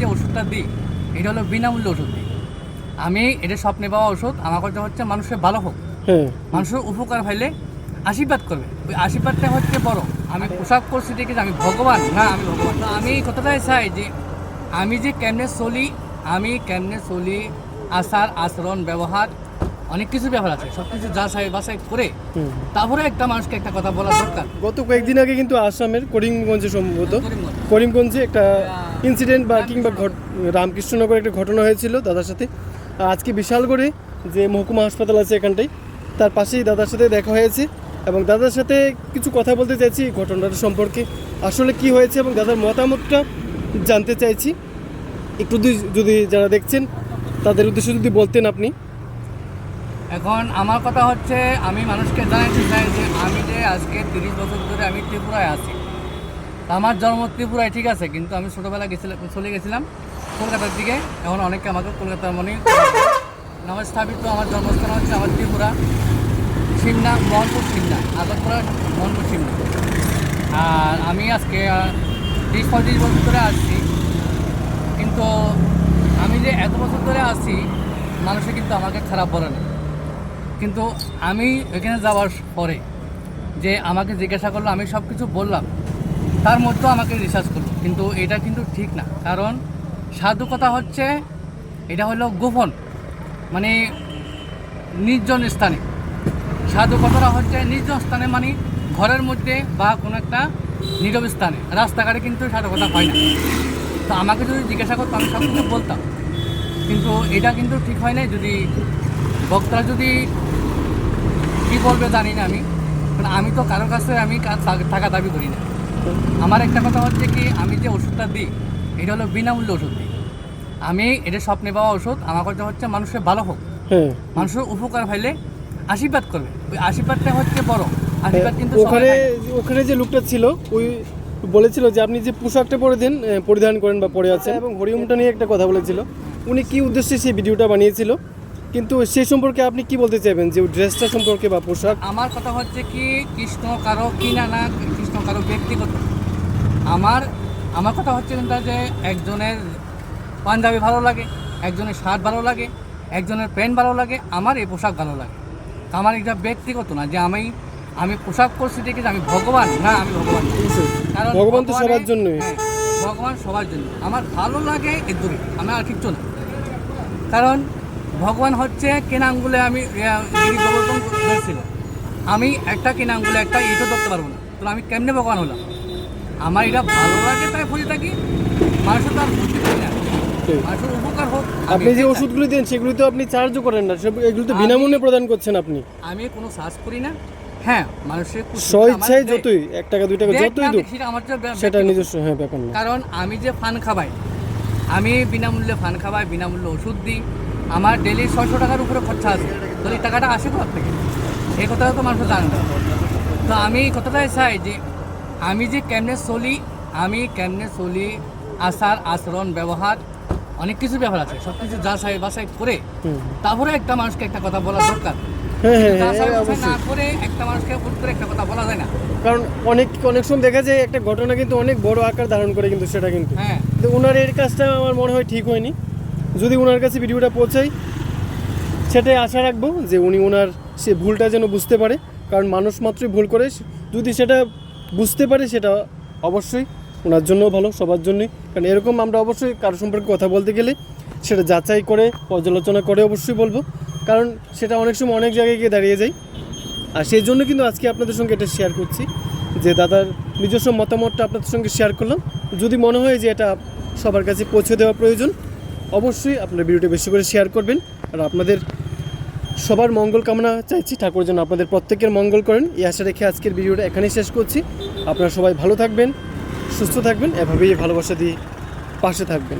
যে ওষুধটা দিই এটা হলো বিনামূল্যে ওষুধ দিই। আমি এটা স্বপ্নে পাওয়া ওষুধ আমার কথা হচ্ছে মানুষের ভালো হোক। হ্যাঁ মানুষের উপকার হইলে আশীর্বাদ করবে। ওই আশীর্বাদটা হচ্ছে বড়। আমি পোশাক করছি দেখে যে আমি ভগবান। না আমি ভগবান না। আমি কথাটাই চাই যে আমি যে কেমনে চলি আমি কেমনে চলি আচার আচরণ ব্যবহার অনেক কিছু ব্যবহার আছে। সব কিছু যাচাই বাছাই করে তারপরে একটা মানুষকে একটা কথা বলা দরকার। গত কয়েকদিন আগে কিন্তু আসামের করিমগঞ্জে সম্ভবত করিমগঞ্জে। একটা ইনসিডেন্ট বা কিংবা ঘট রামকৃষ্ণনগর একটা ঘটনা হয়েছিল দাদার সাথে। আজকে বিশালগড়ে যে মহকুমা হাসপাতাল আছে এখানটাই তার পাশেই দাদার সাথে দেখা হয়েছে এবং দাদার সাথে কিছু কথা বলতে চাইছি ঘটনাটা সম্পর্কে। আসলে কি হয়েছে এবং দাদার মতামতটা জানতে চাইছি। একটু যদি- যারা দেখছেন, তাদের উদ্দেশ্যে যদি বলতেন আপনি। এখন আমার কথা হচ্ছে, আমি মানুষকে জানাতে চাই যে আমি যে আজকে তিরিশ বছর ধরে আমি ত্রিপুরায় আছি। আমার জন্ম ত্রিপুরায়, ঠিক আছে, কিন্তু আমি ছোটোবেলা গেছিলাম চলে গেছিলাম কলকাতার দিকে। এখন অনেকে আমাকে কলকাতার মনে আমার স্থাপিত আমার জন্মস্থান হচ্ছে আমার ত্রিপুরা, সিমনা, মোহনপুর সিমনা আগরপুরা মোহনপুর সিমনা। আর আমি আজকে তিরিশ পঁয়ত্রিশ বছর ধরে আসছি, কিন্তু আমি যে এত বছর ধরে আছি মানুষে কিন্তু আমাকে খারাপ বলে না। কিন্তু আমি এখানে যাওয়ার পরে যে আমাকে জিজ্ঞাসা করল, আমি সব কিছু বললাম। তার মধ্যেও আমাকে রিসার্চ করল। কিন্তু এটা কিন্তু ঠিক না। কারণ সাধু কথা হচ্ছে, এটা হলো গোপন মানে নির্জন স্থানে। সাধু কথাটা হচ্ছে নির্জন স্থানে মানে ঘরের মধ্যে বা কোনো একটা নীরব স্থানে। রাস্তাঘাটে কিন্তু সাধু কথা হয় না। তো আমাকে যদি জিজ্ঞাসা করতো, আমি সব কিছু বলতাম। কিন্তু এটা কিন্তু ঠিক হয় না যদি বক্তারা যদি কী বলবে জানি না আমি। কারণ আমি তো কারও কাছে আমি কা- টা- টাকা দাবি করি না। আমার একটা কথা হচ্ছে কি আমি যে ওষুধটা দিই এটা হলো বিনামূল্যে ওষুধ দিই। আমি এটা স্বপ্নে পাওয়া ওষুধ আমার কথা হচ্ছে মানুষের ভালো হোক। হ্যাঁ। মানুষের উপকার হইলে আশীর্বাদ করবে। ওই আশীর্বাদটা হচ্ছে বড়। আশীর্বাদ কিন্তু ওখানে ওখানে যে লোকটা ছিল ওই বলেছিল যে আপনি যে পোশাকটা পরে দেন পরিধান করেন বা পরে আছেন এবং হরিওমটা নিয়ে একটা কথা বলেছিল। উনি কি উদ্দেশ্যে সেই ভিডিওটা বানিয়েছিল? কিন্তু সেই সম্পর্কে আপনি কি বলতে চাইবেন? যে ড্রেসটা সম্পর্কে বা পোশাক? আমার কথা হচ্ছে কি কৃষ্ণ কারও কিনা না কারও ব্যক্তিগত আমার আমার কথা হচ্ছে কিন্তু যে একজনের পাঞ্জাবি ভালো লাগে একজনের শার্ট ভালো লাগে একজনের প্যান্ট ভালো লাগে আমার এই পোশাক ভালো লাগে আমার এটা ব্যক্তিগত না যে আমি আমি পোশাক করছি দেখে আমি ভগবান না আমি ভগবান কারণ ভগবান তো সবার জন্যই। হ্যাঁ, ভগবান সবার জন্য আমার ভালো লাগে এর দূরে আমি আর কিচ্ছু না কারণ ভগবান হচ্ছে কেনা আঙ্গুলে আমি ধরেছিল আমি একটা কেনা আঙ্গুলে একটা ইটও ধরতে পারব না তো আমি কেমনে ভগবান হলাম? আমার এটা ভালো লাগে তাই ফুলে থাকি মানুষের তো আর বুঝতে পারি না। মানুষের উপকার হোক আপনি যে। ওষুধগুলো দেন সেগুলো তো আপনি চার্জও করেন না সব এগুলো তো বিনামূল্যে প্রদান করছেন আপনি। আমি কোনো সার্চ করি না। হ্যাঁ মানুষের খুশি স্ব আমার যতই এক টাকা দুই টাকা যতই দুক সেটা আমার সেটা নিজস্ব হ্যাঁ ব্যাপার না। কারণ আমি যে ফান খাবাই আমি বিনামূল্যে ফান খাবাই বিনামূল্যে ওষুধ দিই আমার ডেলি ছয়শো টাকার উপরে খরচা আছে। তো এই টাকাটা আসে কোথা থেকে? এই কথাটা তো মানুষ জানে না। তো আমি কথাটাই চাই যে আমি যে কেমনে চলি আমি কেমনে চলি আচার আচরণ ব্যবহার অনেক কিছু ব্যবহার আছে সব কিছু যা যাচাই বাছাই করে তারপরে একটা মানুষকে একটা কথা বলা দরকার। হ্যাঁ হ্যাঁ হ্যাঁ কারণ অনেক অনেক সময় দেখা যায় একটা ঘটনা কিন্তু অনেক বড় আকার ধারণ করে কিন্তু সেটা কিন্তু। হ্যাঁ। ওনার এর কাজটা আমার মনে হয় ঠিক হয়নি। যদি ওনার কাছে ভিডিওটা পৌঁছাই সেটাই আশা রাখব যে উনি ওনার সে ভুলটা যেন বুঝতে পারে। কারণ মানুষ মাত্রই ভুল করে, যদি সেটা বুঝতে পারে সেটা অবশ্যই ওনার জন্য ভালো, সবার জন্যই। কারণ এরকম আমরা অবশ্যই কারও সম্পর্কে কথা বলতে গেলে সেটা যাচাই করে, পর্যালোচনা করে অবশ্যই বলব। কারণ সেটা অনেক সময় অনেক জায়গায় গিয়ে দাঁড়িয়ে যায়। আর সেই জন্য কিন্তু আজকে আপনাদের সঙ্গে এটা শেয়ার করছি, যে দাদার নিজস্ব মতামতটা আপনাদের সঙ্গে শেয়ার করলাম। যদি মনে হয় যে এটা সবার কাছে পৌঁছে দেওয়া প্রয়োজন, অবশ্যই আপনারা ভিডিওটা বেশি করে শেয়ার করবেন। আর আপনাদের সবার মঙ্গল কামনা চাইছি। ঠাকুর যেন আপনাদের প্রত্যেকের মঙ্গল করেন। এই আশা রেখে আজকের ভিডিওটা এখানেই শেষ করছি। আপনারা সবাই ভালো থাকবেন, সুস্থ থাকবেন, এভাবেই ভালোবাসা দিয়ে পাশে থাকবেন।